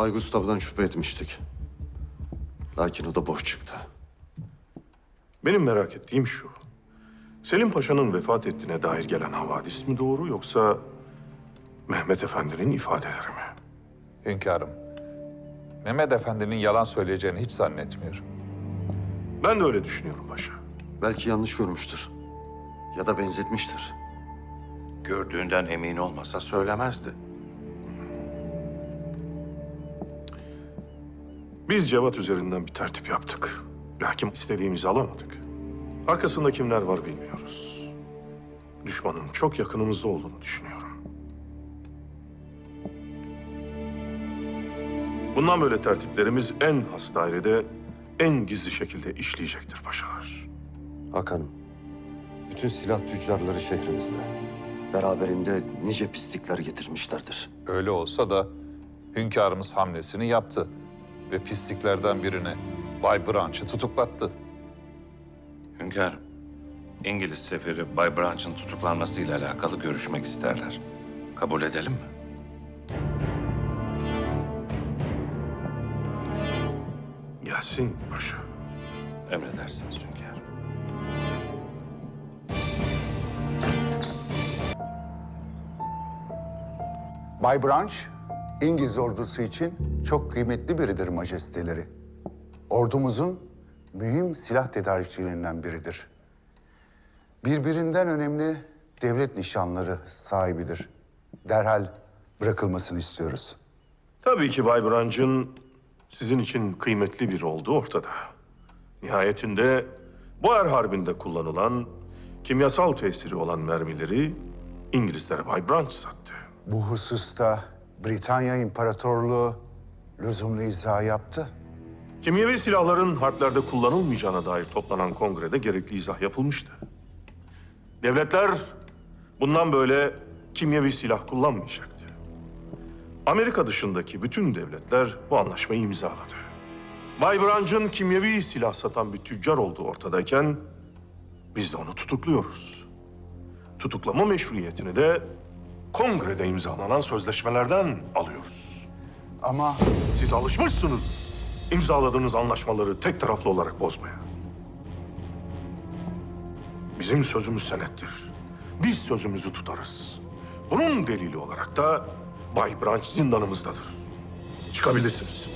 Bay Gustav'dan şüphe etmiştik. Lakin o da boş çıktı. Benim merak ettiğim şu. Selim Paşa'nın vefat ettiğine dair gelen havadis mi doğru yoksa Mehmet Efendi'nin ifadeleri mi? Hünkârım, Mehmet Efendi'nin yalan söyleyeceğini hiç zannetmiyorum. Ben de öyle düşünüyorum paşa. Belki yanlış görmüştür. Ya da benzetmiştir. Gördüğünden emin olmasa söylemezdi. Biz Cevat üzerinden bir tertip yaptık. Lakin istediğimizi alamadık. Arkasında kimler var bilmiyoruz. Düşmanın çok yakınımızda olduğunu düşünüyorum. Bundan böyle tertiplerimiz en has dairede, en gizli şekilde işleyecektir paşalar. Hakan'ım, bütün silah tüccarları şehrimizde. Beraberinde nice pislikler getirmişlerdir. Öyle olsa da hünkârımız hamlesini yaptı ve pisliklerden birini Bay Branch'ı tutuklattı. Hünkârım, İngiliz seferi Bay Branch'ın tutuklanmasıyla alakalı görüşmek isterler. Kabul edelim mi? Gelsin paşa. Emredersiniz hünkârım. Bay Branch, İngiliz ordusu için çok kıymetli biridir majesteleri. Ordumuzun mühim silah tedarikçilerinden biridir. Birbirinden önemli devlet nişanları sahibidir. Derhal bırakılmasını istiyoruz. Tabii ki Bay Branch'ın sizin için kıymetli biri olduğu ortada. Nihayetinde Boer Harbi'nde kullanılan kimyasal tesiri olan mermileri İngilizlere Bay Branch sattı. Bu hususta Britanya İmparatorluğu lüzumlu izah yaptı. Kimyevi silahların harplerde kullanılmayacağına dair toplanan kongrede gerekli izah yapılmıştı. Devletler bundan böyle kimyevi silah kullanmayacaktı. Amerika dışındaki bütün devletler bu anlaşmayı imzaladı. Bay Branch'ın kimyevi silah satan bir tüccar olduğu ortadayken biz de onu tutukluyoruz. Tutuklama meşruiyetini de kongrede imzalanan sözleşmelerden alıyoruz. Ama Siz alışmışsınız imzaladığınız anlaşmaları tek taraflı olarak bozmaya. Bizim sözümüz senettir. Biz sözümüzü tutarız. Bunun delili olarak da Bay Branch zindanımızdadır. Çıkabilirsiniz.